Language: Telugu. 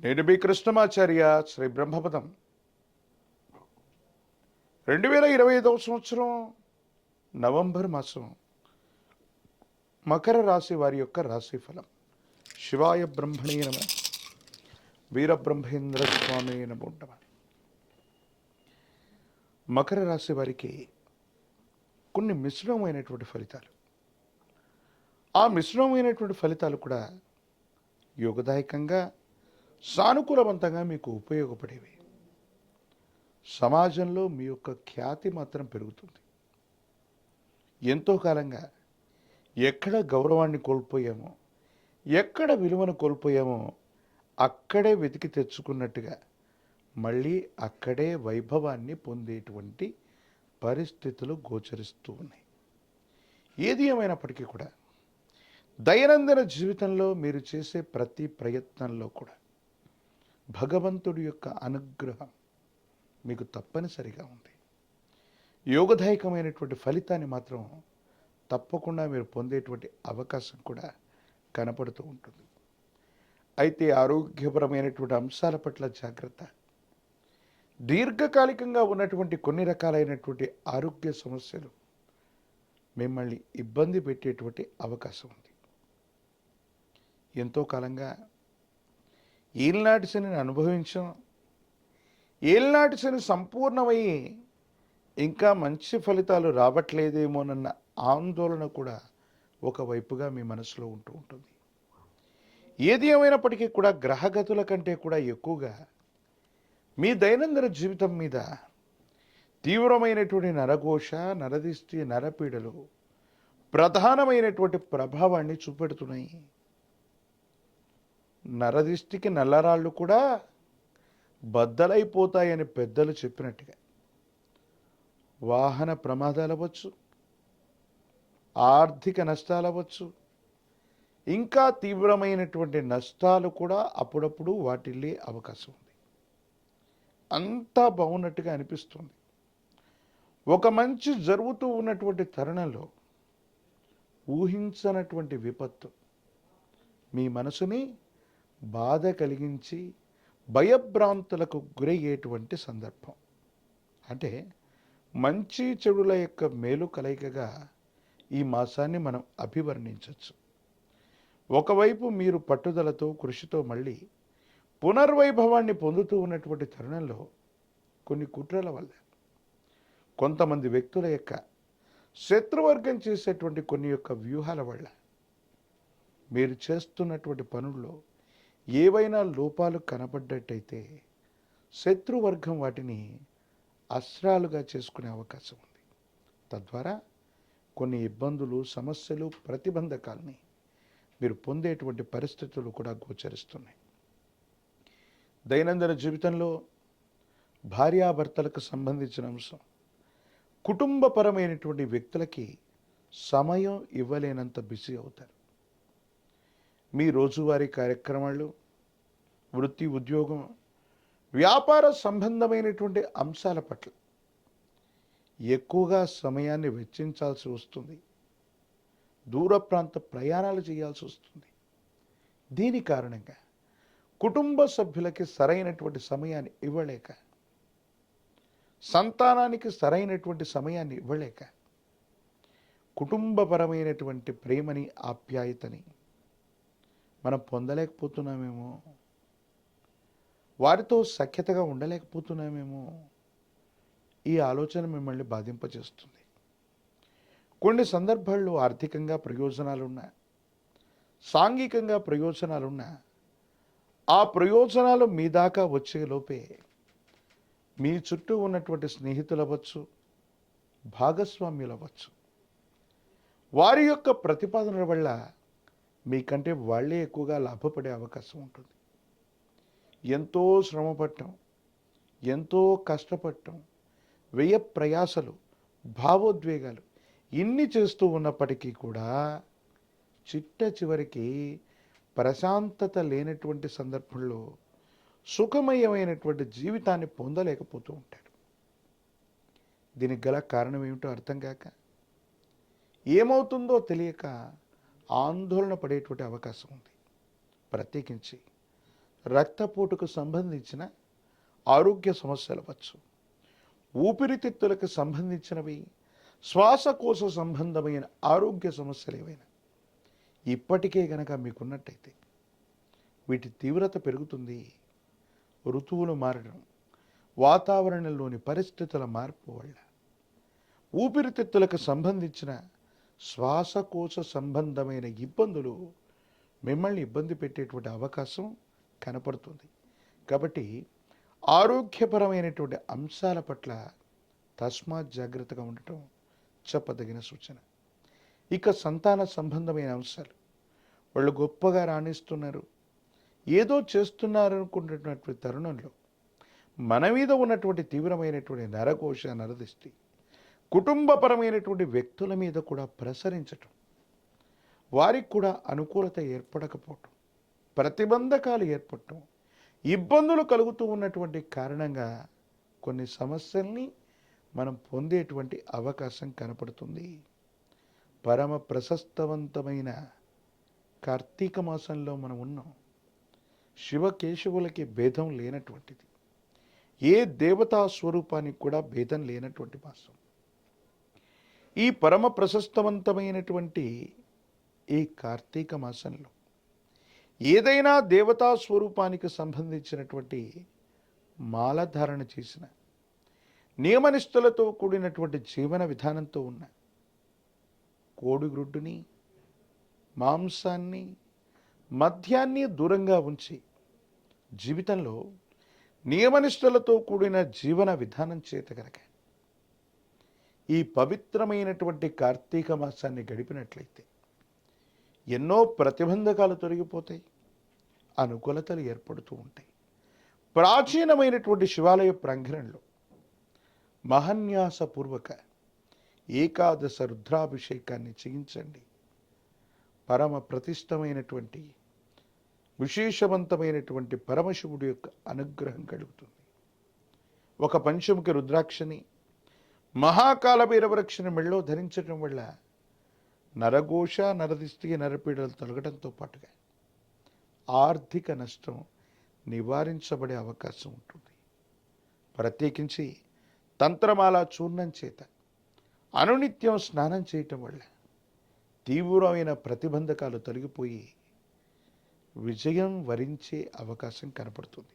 నేను మీ కృష్ణమాచార్య శ్రీ బ్రహ్మపదం. రెండు వేల ఇరవై ఐదవ సంవత్సరం నవంబర్ మాసం. మకర రాశి వారి యొక్క రాశి ఫలం శివాయ బ్రహ్మణే నమ. వీరబ్రహ్మేంద్ర స్వామి నమో నమ. మకర రాశి వారికి కొన్ని మిశ్రమమైనటువంటి ఫలితాలు. ఆ మిశ్రమమైనటువంటి ఫలితాలు కూడా యోగదాయకంగా సానుకూలవంతంగా మీకు ఉపయోగపడేవి. సమాజంలో మీ యొక్క ఖ్యాతి మాత్రం పెరుగుతుంది. ఎంతో కాలంగా ఎక్కడ గౌరవాన్ని కోల్పోయామో ఎక్కడ విలువను కోల్పోయామో అక్కడే వెతికి తెచ్చుకున్నట్టుగా మళ్ళీ అక్కడే వైభవాన్ని పొందేటువంటి పరిస్థితులు గోచరిస్తూ ఉన్నాయి. ఏది ఏమైనప్పటికీ కూడా దైనందిన జీవితంలో మీరు చేసే ప్రతి ప్రయత్నంలో కూడా భగవంతుడి యొక్క అనుగ్రహం మీకు తప్పనిసరిగా ఉంది. యోగదాయకమైనటువంటి ఫలితాన్ని మాత్రం తప్పకుండా మీరు పొందేటువంటి అవకాశం కూడా కనపడుతూ ఉంటుంది. అయితే ఆరోగ్యపరమైనటువంటి అంశాల పట్ల జాగ్రత్త. దీర్ఘకాలికంగా ఉన్నటువంటి కొన్ని రకాలైనటువంటి ఆరోగ్య సమస్యలు మిమ్మల్ని ఇబ్బంది పెట్టేటువంటి అవకాశం ఉంది. ఎంతో కాలంగా ఏలినాటి శనిని అనుభవించాం. ఏలినాటి శని సంపూర్ణమయ్యి ఇంకా మంచి ఫలితాలు రావట్లేదేమోనన్న ఆందోళన కూడా ఒకవైపుగా మీ మనసులో ఉంటూ ఉంటుంది. ఏది ఏమైనప్పటికీ కూడా గ్రహగతుల కంటే కూడా ఎక్కువగా మీ దైనందిన జీవితం మీద తీవ్రమైనటువంటి నరఘోష నరదిష్టి నరపీడలు ప్రధానమైనటువంటి ప్రభావాన్ని చూపెడుతున్నాయి. నరదిష్టికి నల్లరాళ్ళు కూడా బద్దలైపోతాయని పెద్దలు చెప్పినట్టుగా. వాహన ప్రమాదాలు అవ్వచ్చు ఆర్థిక నష్టాలు అవ్వచ్చు ఇంకా తీవ్రమైనటువంటి నష్టాలు కూడా అప్పుడప్పుడు వాటిల్లే అవకాశం ఉంది. అంతా బాగున్నట్టుగా అనిపిస్తుంది. ఒక మంచి జరుగుతూ ఉన్నటువంటి తరుణంలో ఊహించనటువంటి విపత్తు మీ మనసుని బాధ కలిగించి భయభ్రాంతులకు గురయ్యేటువంటి సందర్భం. అంటే మంచి చెడుల యొక్క మేలు కలయికగా ఈ మాసాన్ని మనం అభివర్ణించవచ్చు. ఒకవైపు మీరు పట్టుదలతో కృషితో మళ్ళీ పునర్వైభవాన్ని పొందుతూ ఉన్నటువంటి తరుణంలో కొన్ని కుట్రల వల్ల కొంతమంది వ్యక్తుల యొక్క శత్రువర్గం చేసేటువంటి కొన్ని యొక్క వ్యూహాల వల్ల మీరు చేస్తున్నటువంటి పనుల్లో ఏవైనా లోపాలు కనపడ్డట్టయితే శత్రువర్గం వాటిని అస్త్రాలుగా చేసుకునే అవకాశం ఉంది. తద్వారా కొన్ని ఇబ్బందులు సమస్యలు ప్రతిబంధకాలని మీరు పొందేటువంటి పరిస్థితులు కూడా గోచరిస్తున్నాయి. దైనందిన జీవితంలో భార్యాభర్తలకు సంబంధించిన అంశం కుటుంబపరమైనటువంటి వ్యక్తులకి సమయం ఇవ్వలేనంత బిజీ అవుతారు. మీ రోజువారీ కార్యక్రమాలు వృత్తి ఉద్యోగం వ్యాపార సంబంధమైనటువంటి అంశాల పట్ల ఎక్కువగా సమయాన్ని వెచ్చించాల్సి వస్తుంది. దూర ప్రాంత ప్రయాణాలు చేయాల్సి వస్తుంది. దీని కారణంగా కుటుంబ సభ్యులకి సరైనటువంటి సమయాన్ని ఇవ్వలేక సంతానానికి సరైనటువంటి సమయాన్ని ఇవ్వలేక కుటుంబపరమైనటువంటి ప్రేమని ఆప్యాయతని మనం పొందలేకపోతున్నామేమో వారితో సఖ్యతగా ఉండలేకపోతున్నామేమో ఈ ఆలోచన మిమ్మల్ని బాధింపచేస్తుంది కొన్ని సందర్భాల్లో ఆర్థికంగా ప్రయోజనాలున్నా సాంఘికంగా ప్రయోజనాలున్నా ఆ ప్రయోజనాలు మీ దాకా వచ్చే లోపే మీ చుట్టూ ఉన్నటువంటి స్నేహితులు అవ్వచ్చు భాగస్వామ్యులు అవ్వచ్చు. వారి యొక్క ప్రతిపాదనల వల్ల మీకంటే వాళ్ళే ఎక్కువగా లాభపడే అవకాశం ఉంటుంది. ఎంతో శ్రమపడటం ఎంతో కష్టపడటం వ్యయ ప్రయాసలు భావోద్వేగాలు ఇన్ని చేస్తూ ఉన్నప్పటికీ కూడా చిట్ట చివరికి ప్రశాంతత లేనటువంటి సందర్భంలో సుఖమయమైనటువంటి జీవితాన్ని పొందలేకపోతూ ఉంటారు. దీనికి గల కారణం ఏమిటో అర్థం కాక ఏమవుతుందో తెలియక ఆందోళన పడేటువంటి అవకాశం ఉంది. ప్రత్యేకించి రక్తపోటుకు సంబంధించిన ఆరోగ్య సమస్యలు అవ్వచ్చు. ఊపిరితిత్తులకు సంబంధించినవి శ్వాసకోశ సంబంధమైన ఆరోగ్య సమస్యలు ఏవైనా ఇప్పటికే గనక మీకున్నట్టయితే వీటి తీవ్రత పెరుగుతుంది. ఋతువులు మారడం వాతావరణంలోని పరిస్థితుల మార్పు వల్ల ఊపిరితిత్తులకు సంబంధించిన శ్వాసకోశ సంబంధమైన ఇబ్బందులు మిమ్మల్ని ఇబ్బంది పెట్టేటువంటి అవకాశం కనపడుతుంది. కాబట్టి ఆరోగ్యపరమైనటువంటి అంశాల పట్ల తస్మాత్ జాగ్రత్తగా ఉండటం చెప్పదగిన సూచన. ఇక సంతాన సంబంధమైన అంశాలు. వాళ్ళు గొప్పగా రాణిస్తున్నారు. ఏదో చేస్తున్నారు అనుకున్నటువంటి తరుణంలో మన మీద ఉన్నటువంటి తీవ్రమైనటువంటి నరకోశ నరదిష్టి కుటుంబపరమైనటువంటి వ్యక్తుల మీద కూడా ప్రసరించటం. వారికి కూడా అనుకూలత ఏర్పడకపోవటం. ప్రతిబంధకాలు ఏర్పడటం. ఇబ్బందులు కలుగుతూ ఉన్నటువంటి కారణంగా కొన్ని సమస్యల్ని మనం పొందేటువంటి అవకాశం కనపడుతుంది. పరమ ప్రశస్తవంతమైన కార్తీక మాసంలో మనం ఉన్నాం. శివకేశవులకి భేదం లేనటువంటిది. ఏ దేవతా స్వరూపానికి కూడా భేదం లేనటువంటి మాసం. ఈ పరమ ప్రశస్తవంతమైనటువంటి ఈ కార్తీక మాసంలో ఏదైనా దేవతా స్వరూపానికి సంబంధించినటువంటి మాలధారణ చేసిన నియమనిష్టలతో కూడినటువంటి జీవన విధానంతో ఉన్న కోడిగ్రుడ్డుని మాంసాన్ని మద్యాన్ని దూరంగా ఉంచి జీవితంలో నియమనిష్టలతో కూడిన జీవన విధానం చేత గనక ఈ పవిత్రమైనటువంటి కార్తీక మాసాన్ని గడిపినట్లయితే ఎన్నో ప్రతిబంధకాలు తొలగిపోతాయి అనుకూలతలు ఏర్పడుతూ ఉంటాయి. ప్రాచీనమైనటువంటి శివాలయ ప్రాంగణంలో మహన్యాసపూర్వక ఏకాదశ రుద్రాభిషేకాన్ని చేయించండి. పరమ ప్రతిష్టమైనటువంటి విశేషవంతమైనటువంటి పరమశివుడి యొక్క అనుగ్రహం కలుగుతుంది. ఒక పంచముఖి రుద్రాక్షని మహాకాల భైరవరక్షని మెళ్ళో ధరించడం వల్ల నరఘోష నరదిష్టి నరపీడలు తొలగడంతో పాటుగా ఆర్థిక నష్టం నివారించబడే అవకాశం ఉంటుంది. ప్రత్యేకించి తంత్రమాల చూర్ణం చేత అనునిత్యం స్నానం చేయటం వల్ల తీవ్రమైన ప్రతిబంధకాలు తొలగిపోయి విజయం వరించే అవకాశం కనపడుతుంది.